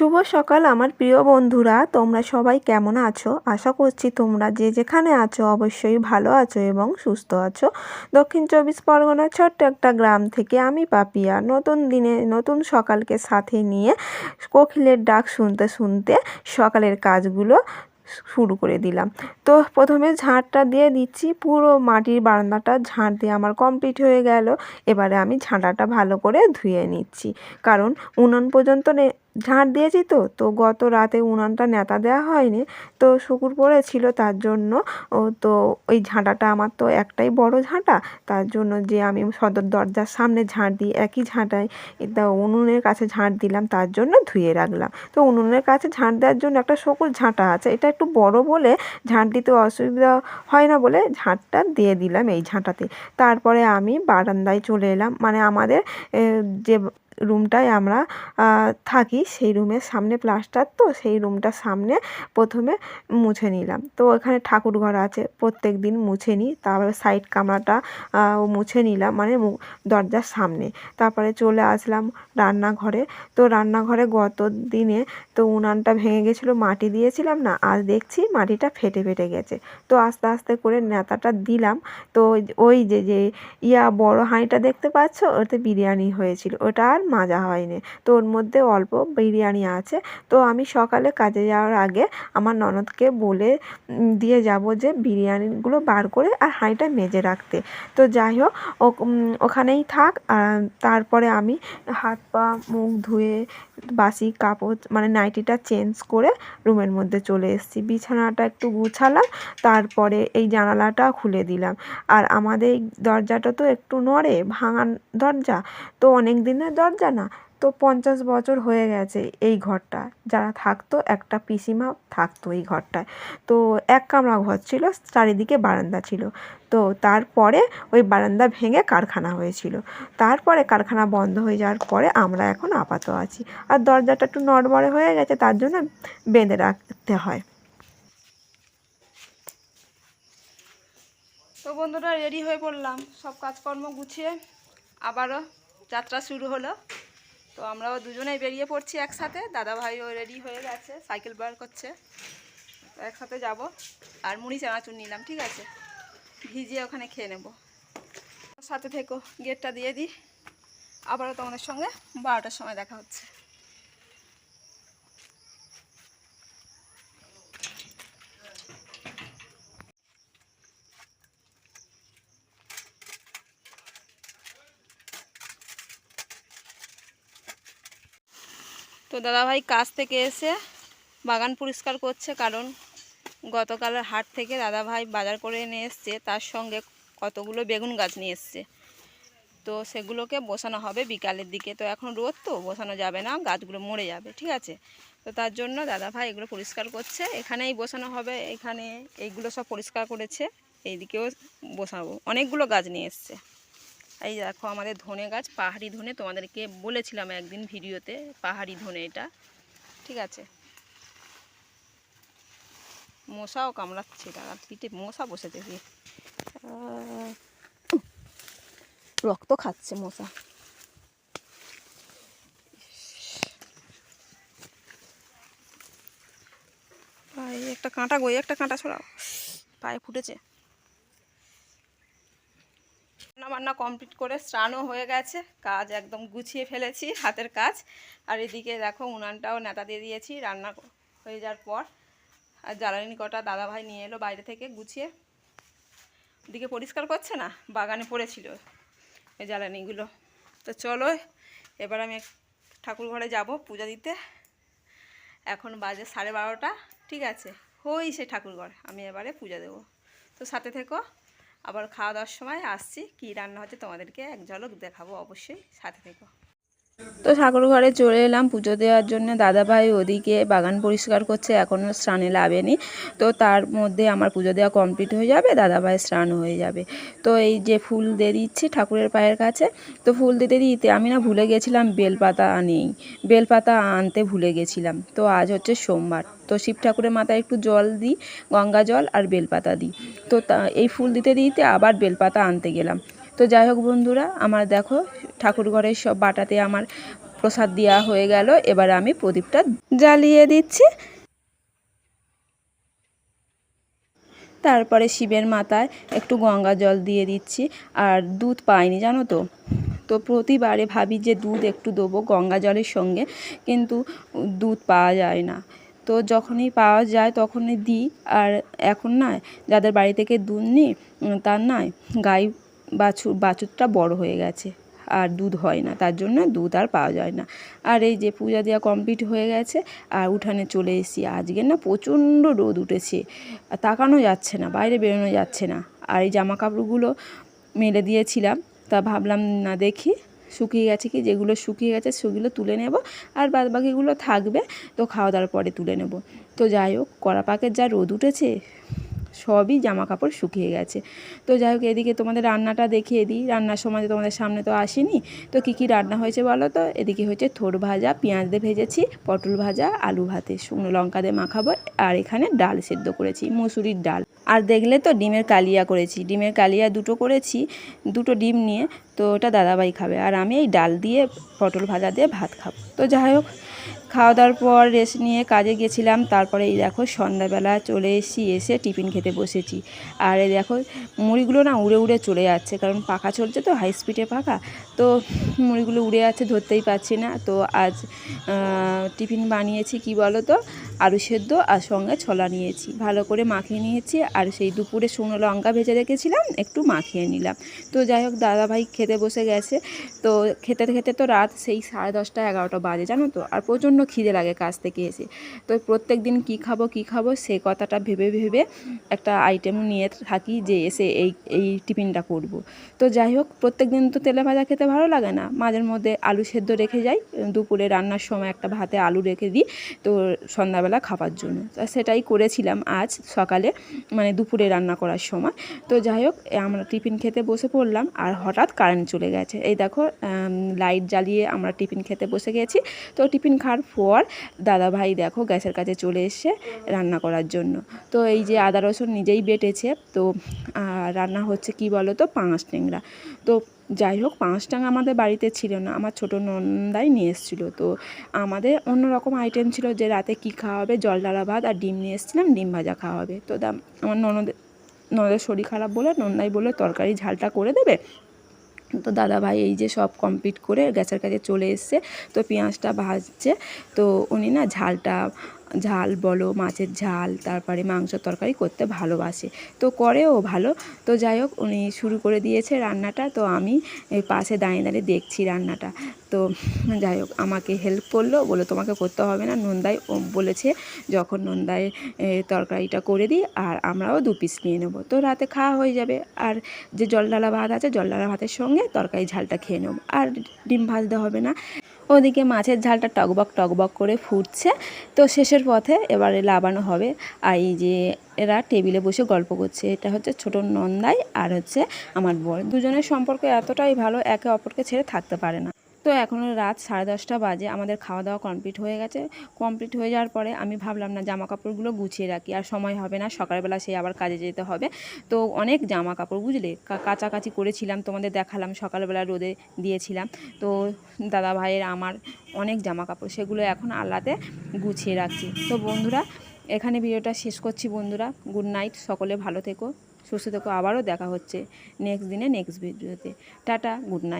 শুভ সকাল, আমার প্রিয় বন্ধুরা। তোমরা সবাই কেমন আছো? আশা করছি তোমরা যে যেখানে আছো অবশ্যই ভালো আছো এবং সুস্থ আছো। দক্ষিণ চব্বিশ পরগনার ছোট্ট একটা গ্রাম থেকে আমি পাপিয়া। নতুন দিনে, নতুন সকালকে সাথে নিয়ে কোকিলের ডাক শুনতে শুনতে সকালের কাজগুলো শুরু করে দিলাম। তো প্রথমে ঝাঁটটা দিয়ে দিচ্ছি, পুরো মাটির বারান্দাটা ঝাঁট দিয়ে আমার কমপ্লিট হয়ে গেল। এবারে আমি ঝাঁটাটা ভালো করে ধুয়ে নিচ্ছি। কারণ উনুন পর্যন্ত ঝাঁট দিয়েছি তো তো গত রাতে উনানটা ন্যাতা দেওয়া হয়নি, তো শুকুর পড়েছিল তার জন্য, ও তো ওই ঝাঁটাটা আমার তো একটাই বড় ঝাঁটা, তার জন্য যে আমি সদর দরজার সামনে ঝাঁট দিই, একই ঝাঁটায় তা উনুনের কাছে ঝাঁট দিলাম, তার জন্য ধুয়ে রাখলাম। তো উনুনের কাছে ঝাঁট দেওয়ার জন্য একটা শকুর ঝাঁটা আছে, এটা একটু বড় বলে ঝাঁট দিতে অসুবিধা হয় না বলে ঝাঁটটা দিয়ে দিলাম এই ঝাঁটাতে। তারপরে আমি বারান্দায় চলে এলাম মানে আমাদের যে রুমটায় আমরা থাকি। সেই রুমের সামনে প্লাস্টার তো সেই রুমটার সামনে প্রথমে মুছে নিলাম। তো ওখানে ঠাকুর ঘর আছে, প্রত্যেক দিন মুছে নিই। তারপরে সাইড কামরাটা মুছে নিলাম মানে দরজার সামনে। তারপরে চলে আসলাম রান্নাঘরে। তো রান্নাঘরে গত দিনে তো উনানটা ভেঙে গেছিল, মাটি দিয়েছিলাম না আজ দেখছি মাটিটা ফেটে ফেটে গেছে। তো আস্তে আস্তে করে নেতাটা দিলাম। তো ওই যে যে ইয়া বড় হাঁড়িটা দেখতে পাচ্ছ? ওতে বিরিয়ানি হয়েছিল। ওটা আর মাজা হয়নি। তো ওর মধ্যে অল্প বিরিয়ানি আছে। তো আমি সকালে কাজে যাওয়ার আগে আমার ননদকে বলে দিয়ে যাব যে বিরিয়ানিগুলো বার করে আর হাঁড়িটা মেজে রাখতে। তো যাই হোক ওখানেই থাক। তারপরে আমি হাত পা, মুখ ধুয়ে, বাসি, কাপড় মানে নাইটিটা চেঞ্জ করে রুমের মধ্যে চলে এসেছি। বিছানাটা একটু গুছালাম, তারপরে এই জানালাটা খুলে দিলাম। আর আমাদের দরজাটা তো একটু নড়ে ভাঙা দরজা। তো অনেক দিনের দরজা না তো পঞ্চাশ বছর হয়ে গেছে এই ঘরটা। যারা থাকতো, একটা পিসিমা থাকতো এই ঘরটায়। তো এক কামরা ঘর ছিল, চারিদিকে বারান্দা ছিল। তো তারপরে ওই বারান্দা ভেঙে কারখানা হয়েছিল। তারপরে কারখানা বন্ধ হয়ে যাওয়ার পরে আমরা এখন আপাতত আছি। আর দরজাটা একটু নড়বড়ে হয়ে গেছে, তার জন্য বেঁধে রাখতে হয়। তো বন্ধুরা, রেডি হয়ে পড়লাম। সব কাজকর্ম গুছিয়ে আবারও যাত্রা শুরু হলো। তো আমরাও দুজনেই বেরিয়ে পড়ছি একসাথে। দাদা ভাইও রেডি হয়ে গেছে সাইকেল বার করছে। একসাথে যাব। আর মুড়ি চানাচুর নিলাম, ঠিক আছে? ভিজিয়ে ওখানে খেয়ে নেব। সাথে থেকো, গেটটা দিয়ে দিই। আবারও তোমাদের সঙ্গে বারোটার সময় দেখা হচ্ছে। তো দাদাভাই কাজ থেকে এসে বাগান পরিষ্কার করছে, কারণ গতকালের হাট থেকে দাদাভাই বাজার করে এনে এসছে, তার সঙ্গে কতগুলো বেগুন গাছ নিয়ে এসছে। তো সেগুলোকে বসানো হবে বিকালের দিকে। তো এখন রোদ তো, বসানো যাবে না, গাছগুলো মরে যাবে, ঠিক আছে? তো তার জন্য দাদাভাই এগুলো পরিষ্কার করছে। এখানেই বসানো হবে, এখানে এইগুলো সব পরিষ্কার করেছে, এইদিকেও বসাবো। অনেকগুলো গাছ নিয়ে এসছে। এই দেখো আমাদের ধনে গাছ, পাহাড়ি ধনে তোমাদেরকে বলেছিলাম একদিন ভিডিওতে, পাহাড়ি ধনে এটা। ঠিক আছে? মশাও কামড়াচ্ছে, দাদা, পিঠে মশা বসেছে রক্ত খাচ্ছে মশা। একটা কাঁটা গই একটা কাঁটা ছড়াও পায়ে ফুটেছে রান্না বান্না কমপ্লিট করে স্নানও হয়ে গেছে, কাজ একদম গুছিয়ে ফেলেছি হাতের কাজ। আর এদিকে দেখো উনানটাও নেতা দিয়ে দিয়েছি, রান্না হয়ে যাওয়ার পর, আর জ্বালানি কটা দাদাভাই নিয়ে এলো বাইরে থেকে গুছিয়ে। ওদিকে পরিষ্কার করছে না? বাগানে পড়েছিল এই জ্বালানিগুলো। তো চলো, এবার আমি ঠাকুর ঘরে যাব পূজা দিতে। এখন বাজে সাড়ে বারোটা, ঠিক আছে? হই সে ঠাকুরঘর আমি এবারে পূজা দেবো। তো সাথে থেকো। আবার খাওয়া দাওয়ার সময় আসছি, কি রান্না হচ্ছে তোমাদেরকে এক ঝলক দেখাবো অবশ্যই, সাথে থেকো। তো ঠাকুর ঘরে চলে এলাম পুজো দেওয়ার জন্য। দাদাভাই ওদিকে বাগান পরিষ্কার করছে এখনও স্নানে লাভেনি তো তার মধ্যে আমার পুজো দেওয়া কমপ্লিট হয়ে যাবে, দাদাভাই স্নান হয়ে যাবে। তো এই যে ফুল দিয়ে দিচ্ছি ঠাকুরের পায়ের কাছে, তো ফুল দিতে দিতে আমি না ভুলে গেছিলাম বেলপাতা নেই বেলপাতা আনতে ভুলে গেছিলাম। তো আজ হচ্ছে সোমবার। তো শিব ঠাকুরের মাথায় একটু জল দিই, গঙ্গা জল আর বেলপাতা দিই। তো তা, এই ফুল দিতে দিতে আবার বেলপাতা আনতে গেলাম। তো যাই হোক বন্ধুরা, আমার দেখো ঠাকুর ঘরের সব বাটাতে আমার প্রসাদ দেওয়া হয়ে গেল। এবার আমি প্রদীপটা জ্বালিয়ে দিচ্ছি। তারপরে শিবের মাথায় একটু গঙ্গা জল দিয়ে দিচ্ছি। আর দুধ পাইনি, জানো তো? তো প্রতিবারে ভাবি যে দুধ একটু দেবো গঙ্গা জলের সঙ্গে, কিন্তু দুধ পাওয়া যায় না। তো যখনই পাওয়া যায় তখনই দিই। আর এখন নয়, যাদের বাড়ি থেকে দুধ নিই তার নয়, গাই বাছুর বাছুরটা বড় হয়ে গেছে। আর দুধ হয় না, তার জন্য দুধ আর পাওয়া যায় না। আর এই যে পূজা দেওয়া কমপ্লিট হয়ে গেছে, আর উঠানে চলে এসেছি। আজকে না প্রচণ্ড রোদ উঠেছে। তাকানো যাচ্ছে না, বাইরে বেরোনো যাচ্ছে না। আর এই জামা কাপড়গুলো মেলে দিয়েছিলাম, তা ভাবলাম না দেখি, শুকিয়ে গেছে কি? যেগুলো শুকিয়ে গেছে সেগুলো তুলে নেব। আর বাদ বাকিগুলো থাকবে, তো খাওয়া দাওয়ার পরে তুলে নেব। তো যাই হোক কড়া পাকের যা রোদ উঠেছে সবই জামা কাপড় শুকিয়ে গেছে। তো যাই হোক, এদিকে তোমাদের রান্নাটা দেখিয়ে দিই। রান্নার সময় তোমাদের সামনে তো আসেনি। তো কী কী রান্না হয়েছে বলো তো? এদিকে হচ্ছে থোর ভাজা, পেঁয়াজ দিয়ে ভেজেছি, পটল ভাজা, আলু ভাতে, শুকনো লঙ্কা দিয়ে মাখাবো, আর এখানে ডাল সেদ্ধ করেছি, মুসুরির ডাল। আর দেখলে তো ডিমের কালিয়া করেছি। ডিমের কালিয়া দুটো করেছি, দুটো ডিম নিয়ে, তো ওটা দাদাবাই খাবে। আর আমি এই ডাল দিয়ে, পটল ভাজা দিয়ে ভাত খাব। তো যাই হোক খাওয়া দাওয়ার পর রেস্ট নিয়ে কাজে গেছিলাম। তারপরে এই দেখো সন্ধ্যাবেলা চলে এসেছি, এসে টিফিন খেতে বসেছি। আর এই দেখো মুড়িগুলো না উড়ে উড়ে চলে যাচ্ছে, কারণ পাখা চলছে তো হাই স্পিডে পাখা। তো মুড়িগুলো উড়ে যাচ্ছে, ধরতেই পারছি না। তো আজ টিফিন বানিয়েছি, কি বলো তো আলু সেদ্ধ আর সঙ্গে ছোলা নিয়েছি। ভালো করে মাখিয়ে নিয়েছি আর সেই দুপুরে শুকনো লঙ্কা ভেজে রেখেছিলাম, একটু মাখিয়ে নিলাম। তো যাই হোক, দাদাভাই খেতে বসে গেছে। তো খেতে খেতে তো রাত সেই সাড়ে দশটা এগারোটা বাজে, জানো তো? আর প্রচণ্ড খিদে লাগে কাজ থেকে এসে। তো প্রত্যেক দিন কী খাব কী খাব, সে কথাটা ভেবে ভেবে একটা আইটেম নিয়ে থাকি যে এসে এই এই টিফিনটা করব। তো যাই হোক, প্রত্যেক দিন তো তেলে ভাজা খেতে ভালো লাগে না। মাঝের মধ্যে আলু সেদ্ধ রেখে যাই। দুপুরে রান্নার সময় একটা ভাতে আলু রেখে দিই। তো সন্ধ্যাবেলা খাবার জন্য। সেটাই করেছিলাম আজ সকালে মানে দুপুরে রান্না করার সময়। তো যাই হোক আমরা টিফিন খেতে বসে পড়লাম আর হঠাৎ কারেন্ট চলে গেছে। এই দেখো লাইট জ্বালিয়ে আমরা টিফিন খেতে বসে গেছি। তো টিফিন খাওয়ার পর দাদা ভাই দেখো গ্যাসের কাছে চলে এসে রান্না করার জন্য। তো এই যে আদা রসুন নিজেই বেটেছে, তো রান্না হচ্ছে কি বলো তো পাঁচ টেংরা তো যাই হোক, পাঁচ টাঙা আমাদের বাড়িতে ছিল না। আমার ছোটো নন্দাই নিয়ে এসেছিল। তো আমাদের অন্য রকম আইটেম ছিল যে রাতে কী খাওয়া হবে জল ডালা ভাত আর ডিম নিয়ে এসেছিলাম, ডিম ভাজা খাওয়া হবে তো দাম, আমার ননদের ননদের শরীর খারাপ বলে নন্দাই বলে তরকারি ঝালটা করে দেবে? তো দাদা ভাই এই যে সব কমপ্লিট করে গ্যাসের কাছে চলে এসছে। তো পেঁয়াজটা ভাজছে। তো উনি না ঝালটা ঝাল বলো, মাছের ঝাল, তারপরে মাংস তরকারি করতে ভালোবাসে। তো করেও ভালো। তো যাই হোক, উনি শুরু করে দিয়েছে রান্নাটা। তো আমি পাশে দাঁড়িয়ে দাঁড়িয়ে দেখছি রান্নাটা। তো যাই হোক, আমাকে হেল্প করল। বলে তোমাকে করতে হবে না। নন্দাই বলেছে, যখন নন্দাই তরকারিটা করে দিই, আর আমরাও দু পিস নিয়ে নেব। তো রাতে খাওয়া হয়ে যাবে। আর যে জলডালা ভাত আছে, জলডালা ভাতের সঙ্গে তরকারি ঝালটা খেয়ে নেব। আর ডিম ভাজতে হবে না। ওদিকে মাছের ঝালটা টকবক টকবক করে ফুটছে। তো শেষের পথে এবারে লাবানো হবে। আর এই যে এরা টেবিলে বসে গল্প করছে, এটা হচ্ছে ছোট নন্দাই আর হচ্ছে আমার বর। দুজনের সম্পর্ক এতটাই ভালো, একে অপরকে ছেড়ে থাকতে পারে না। তো এখনও রাত সাড়ে দশটা বাজে, আমাদের খাওয়া দাওয়া কমপ্লিট হয়ে গেছে। কমপ্লিট হয়ে যাওয়ার পরে আমি ভাবলাম না জামা কাপড়গুলো গুছিয়ে রাখি, আর সময় হবে না, সকালবেলা সেই আবার কাজে যেতে হবে। তো অনেক জামা কাপড় বুঝলে কাচাকাচি করেছিলাম, তোমাদের দেখালাম, সকালবেলা রোদে দিয়েছিলাম। তো দাদা ভাইয়ের আমার অনেক জামা কাপড় সেগুলো এখন আলাতে গুছিয়ে রাখছি। তো বন্ধুরা, এখানে ভিডিওটা শেষ করছি বন্ধুরা। গুড নাইট সকলে ভালো থেকো, সুস্থ থেকো, আবারও দেখা হচ্ছে নেক্সট দিনে নেক্সট ভিডিওতে টাটা গুড নাইট